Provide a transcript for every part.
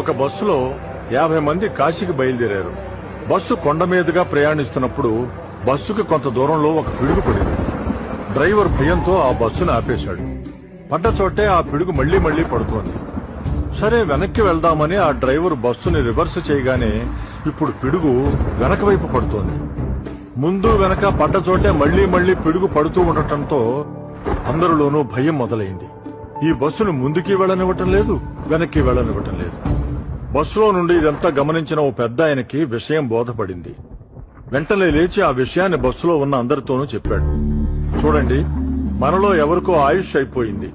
ఒక బస్సులో యాభై మంది కాశీకి బయలుదేరారు. బస్సు కొండ మీదుగా ప్రయాణిస్తున్నప్పుడు బస్సుకి కొంత దూరంలో ఒక పిడుగు పడింది. డ్రైవర్ భయంతో ఆ బస్సును ఆపేశాడు. పడ్డ చోటే ఆ పిడుగు మళ్ళీ మళ్ళీ పడుతోంది. సరే వెనక్కి వెళ్దామని ఆ డ్రైవర్ బస్సుని రివర్స్ చేయగానే ఇప్పుడు పిడుగు వెనక వైపు పడుతోంది. ముందు వెనక పడ్డ చోటే మళ్ళీ మళ్ళీ పిడుగు పడుతూ ఉండటంతో అందరిలోనూ భయం మొదలైంది. ఈ బస్సును ముందుకి వెళ్ళనివ్వటం లేదు వెనక్కి వెళ్ళనివ్వటం లేదు. బస్సులో నుండి ఇదంతా గమనించిన ఓ పెద్ద ఆయనకి విషయం బోధపడింది. వెంటనే లేచి ఆ విషయాన్ని బస్సులో ఉన్న అందరితోనూ చెప్పాడు. చూడండి మనలో ఎవరికో ఆయుష్ అయిపోయింది.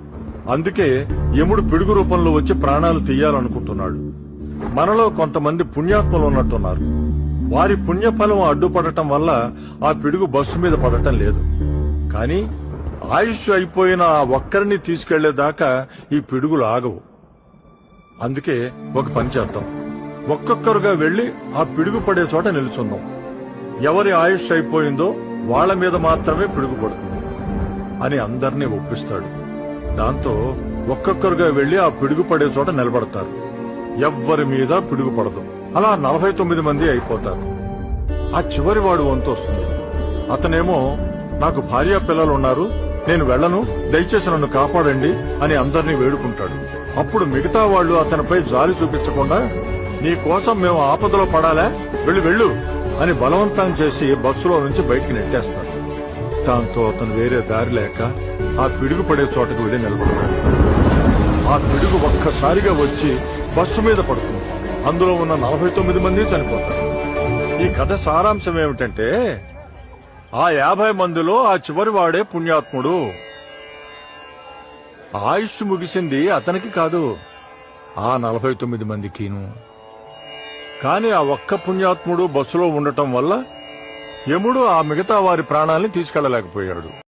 అందుకే యముడు పిడుగు రూపంలో వచ్చి ప్రాణాలు తీయాలనుకుంటున్నాడు. మనలో కొంతమంది పుణ్యాత్మలు ఉన్నట్టున్నారు. వారి పుణ్యఫలం అడ్డుపడటం వల్ల ఆ పిడుగు బస్సు మీద పడటం లేదు. కానీ ఆయుష్ అయిపోయిన ఆ ఒక్కరిని తీసుకెళ్ళేదాకా ఈ పిడుగులు ఆగవు. అందుకే ఒక పని చేద్దాం. ఒక్కొక్కరుగా వెళ్ళి ఆ పిడుగు పడే చోట నిల్చుందాం. ఎవరి ఆయుష్ అయిపోయిందో వాళ్ళ మీద మాత్రమే పిడుగు పడుతుంది అని అందర్నీ ఒప్పిస్తాడు. దాంతో ఒక్కొక్కరుగా వెళ్ళి ఆ పిడుగు పడే చోట నిలబడతారు. ఎవ్వరి మీద పిడుగు పడదు అలా నలభై తొమ్మిది మంది అయిపోతారు. ఆ చివరి వాడు వంతు వస్తుంది అతనేమో నాకు భార్య పిల్లలు ఉన్నారు నేను వెళ్ళను దయచేసి నన్ను కాపాడండి అని అందరినీ వేడుకుంటాడు. అప్పుడు మిగతా వాళ్ళు అతనిపై జాలి చూపించకుండా నీ కోసం మేము ఆపదలో పడాలా? వెళ్ళు వెళ్ళు అని బలవంతం చేసి బస్సులో నుంచి బయటికి నెట్టేస్తాడు. దాంతో అతను వేరే దారి లేక ఆ పిడుగు పడే చోటకు వెళ్ళి నిలబడతాడు. ఆ పిడుగు ఒక్కసారిగా వచ్చి బస్సు మీద పడుతుంది. అందులో ఉన్న నలభై తొమ్మిది మంది చనిపోతారు. ఈ కథ సారాంశం ఏమిటంటే ఆ యాభై మందిలో ఆ చివరి వాడే పుణ్యాత్ముడు. ఆయుష్ ముగిసింది అతనికి కాదు ఆ నలభై తొమ్మిది మందికిను. కాని ఆ ఒక్క పుణ్యాత్ముడు బస్సులో ఉండటం వల్ల యముడు ఆ మిగతా వారి ప్రాణాల్ని తీసుకెళ్ళలేకపోయాడు.